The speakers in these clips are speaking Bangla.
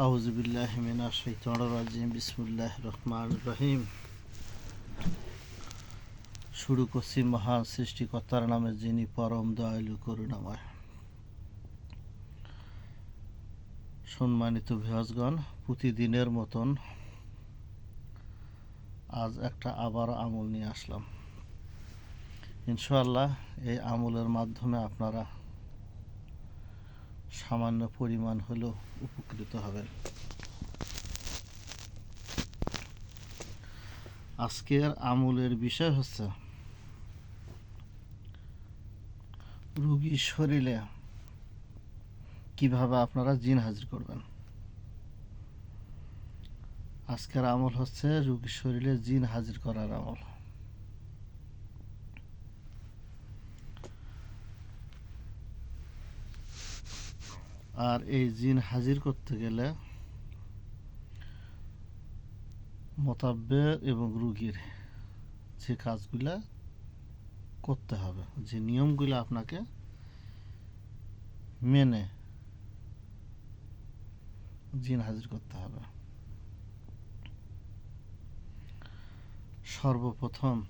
আউজবিল্লাহ মিনা শৈতান রাজিম বিসমুল্লাহ রহমান রহিম। শুরু করছি মহান সৃষ্টিকর্তার নামে, যিনি পরম দয়ালু, করুণাময়। সম্মানিত ভিহজগণ প্রতিদিনের মতন আজ একটা আবার আমল নিয়ে আসলাম। ইনশাআল্লাহ, এই আমলের মাধ্যমে আপনারা সামান্য পরিমাণ হলেও উপকৃত হবেন। আজকের আমলের বিষয় হচ্ছে, রুগীর শরীরে কীভাবে আপনারা জিন হাজির করবেন? আজকের আমল হচ্ছে রুগীর শরীরে জিন হাজির করার আমল। আর এই জিন হাজির করতে গেলে মোতাব্বের এবং রুগীর যে কাজগুলা করতে হবে, যে নিয়মগুলো আপনাকে মেনে জিন হাজির করতে হবে। সর্বপ্রথম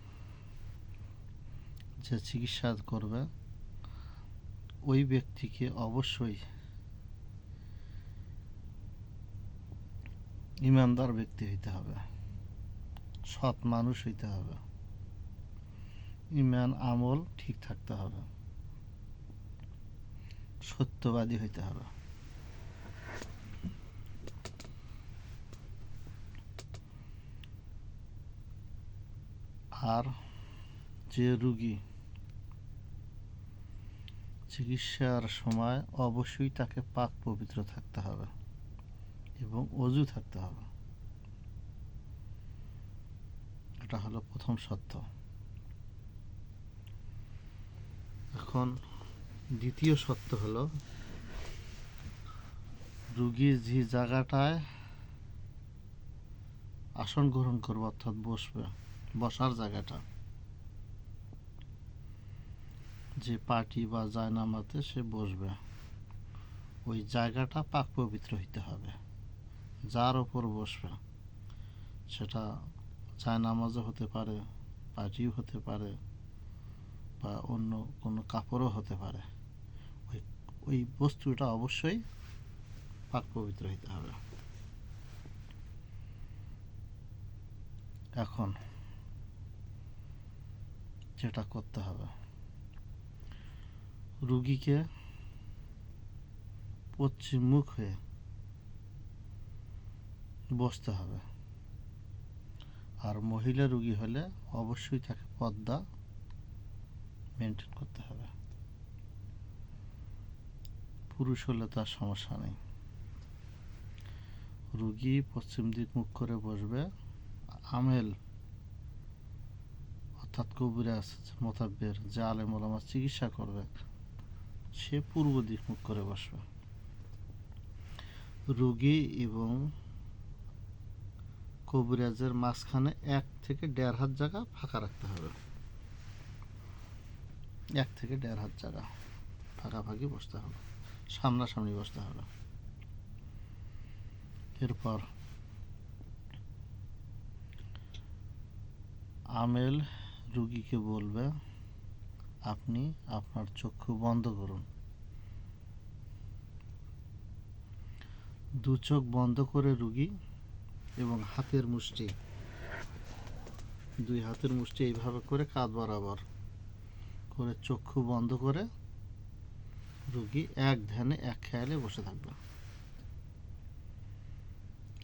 যে চিকিৎসা করবে, ওই ব্যক্তিকে অবশ্যই ইমানদার ব্যক্তি হইতে হবে। সৎ মানুষ হইতে হবে। ইমান, আমল ঠিক থাকতে হবে। সত্যবাদী হইতে হবে। আর যে রুগী চিকিৎসার সময় অবশ্যই তাকে পাক পবিত্র থাকতে হবে। এবং অজু থাকতে হবে। এটা হলো প্রথম সত্য এখন দ্বিতীয় সত্য হলো, রুগী যে জায়গাটায় আসন গ্রহণ করবে অর্থাৎ বসবে, বসার জায়গাটা, যে পার্টি বা জায়নামাতে সে বসবে, ওই জায়গাটা পাক পবিত্র হইতে হবে। যার ওপর বসবে, সেটা জায়নামাজও হতে পারে পাটিও হতে পারে, বা অন্য কোনো কাপড়ও হতে পারে। ওই ওই বস্তুটা অবশ্যই পাক পবিত্র হইতে হবে। এখন যেটা করতে হবে, রুগীকে পশ্চিম মুখ হয়ে বসতে হবে। আর মহিলা রুগী হলে অবশ্যই তাকে পর্দা মেনটেন করতে হবে। পুরুষ হলে তার সমস্যা নেই। রুগী পশ্চিম দিক মুখ করে বসবে। আমেল অর্থাৎ কবিরাজ মোতাব্বের যে আলেম ওলামা চিকিৎসা করবে, সে পূর্ব দিক মুখ করে বসবে। রুগী এবং কবিরাজের মাঝখানে এক থেকে দেড় হাত জায়গা ফাঁকা রাখতে হবে। এক থেকে দেড় হাত জায়গা ফাঁকাফাঁকি বসতে হবে, সামনাসামনি বসতে হবে। এরপর আমেল রুগীকে বলবে, আপনি আপনার চক্ষু বন্ধ করুন। দু চোখ বন্ধ করে রুগী এবং হাতের মুষ্টি। দুই হাতের মুষ্টি এইভাবে করে কাঁধ বরাবর করে চক্ষু বন্ধ করে রুগী এক ধ্যানে এক খেয়ালে বসে থাকবে।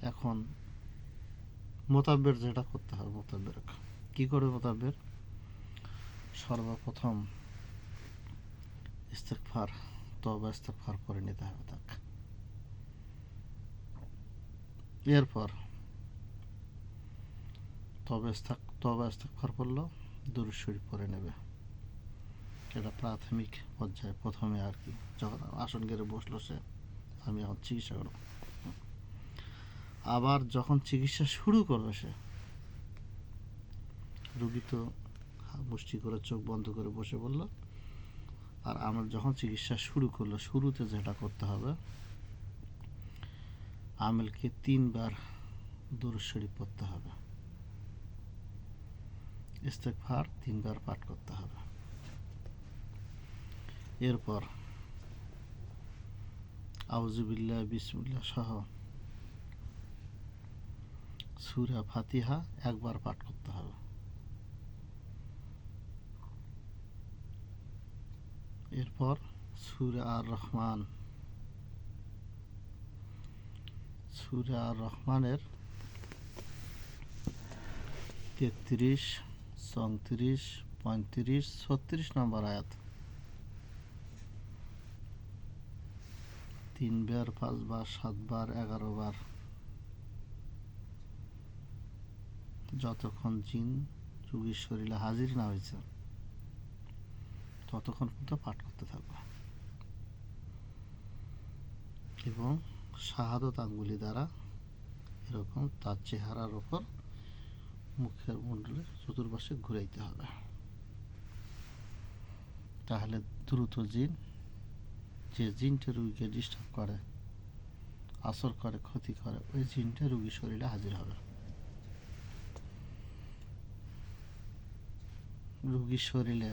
এখন মোতাবের যেটা করতে হবে মোতাবের কি করবে মোতাবের সর্বপ্রথম ইস্তেকফার তবা ইস্তেকফার করে নিতে হবে তাকে। এরপর তবে তবে করল দুরুদ শরীফ পরে নেবে। এটা প্রাথমিক পর্যায়ে প্রথমে আর কি। যখন আসন গেড়ে বসল সে, আমি এখন চিকিৎসা করব। আবার যখন চিকিৎসা শুরু করবে সে, রুগী তো মুষ্টি করে চোখ বন্ধ করে বসে বলল আর আমরা যখন চিকিৎসা শুরু করল, শুরুতে যেটা করতে হবে, আমেলকে তিনবার দরুদ শরীফ পড়তে হবে। ইস্তেকফার তিনবার পাঠ করতে হবে। এরপর আউজুবিল্লাহ বিসমুল্লাহ সহ সুরা ফাতিহা একবার পাঠ করতে হবে। এরপর, সুরা আর রহমান সুরা আর রহমানের তেত্রিশ চৌত্রিশ, পঁয়ত্রিশ, ছত্রিশ নম্বর আয়াত। তিনবার পাঁচবার সাতবার এগারো বার। যতক্ষণ জিন যুগীর শরীরে হাজির না হয়েছে, ততক্ষণ পর্যন্ত পাঠ করতে থাকবে। এবং শাহাদত আঙ্গুলি দ্বারা এরকম তার চেহারার ওপর মুখের মণ্ডলে চতুর্পাশে ঘুরাইতে হবে। তাহলে দ্রুত জিন, যে জিনটা রুগীকে ডিস্টার্ব করে আসর করে, ক্ষতি করে, ওই জিনটা রুগীর শরীরে হাজির হবে। রুগীর শরীরে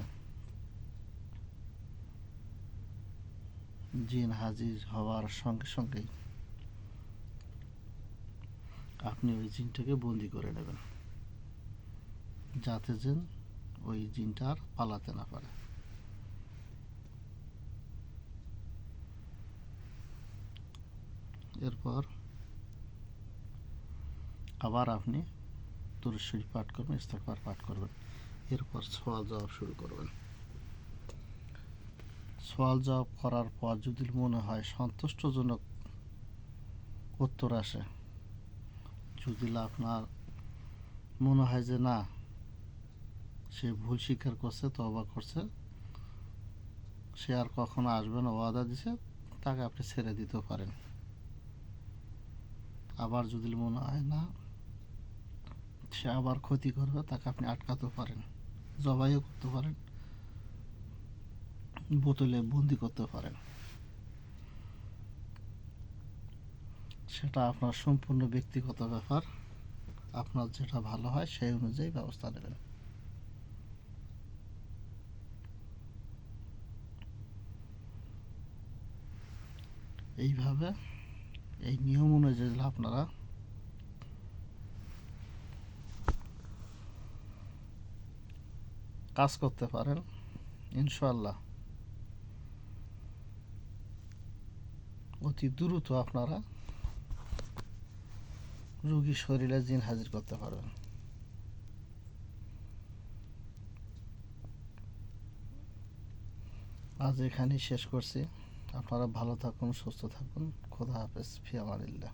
জিন হাজির হওয়ার সঙ্গে সঙ্গেই আপনি ওই জিনটাকে বন্দি করে নেবেন। যাতে যেন ওই জিনটা আর পালাতে না পারে। এরপর আবার আপনি তুরস্বরী পাঠ করবেন ইস্তেকবার পাঠ করবেন। এরপর সওয়াল জবাব শুরু করবেন। সওয়াল জবাব করার পর যদি মনে হয় সন্তুষ্টজনক উত্তর আসে, যদি আপনার মনে হয় যে না সে ভুল স্বীকার করছে তবা করছে। সে আর কখনো আসবে না, ওয়াদা দিছে, তাকে আপনি ছেড়ে দিতেও পারেন। আবার যদি মনে হয় না, সে আবার ক্ষতি করবে, তাকে আপনি আটকাতেও পারেন, জবাইও করতে পারেন, বোতলে বন্দি করতে পারেন। সেটা আপনার সম্পূর্ণ ব্যক্তিগত ব্যাপার। আপনার যেটা ভালো হয়, সেই অনুযায়ী ব্যবস্থা নেবেন। এইভাবে এই নিয়ম অনুযায়ী আপনারা কাজ করতে পারেন ইনশাল্লাহ অতি দ্রুত আপনারা রোগীর শরীরে জিন হাজির করতে পারবেন। আজ এখানেই শেষ করছি। আপনারা ভালো থাকুন সুস্থ থাকুন। খোদা হাফেজ ফিয়ামানিল্লাহ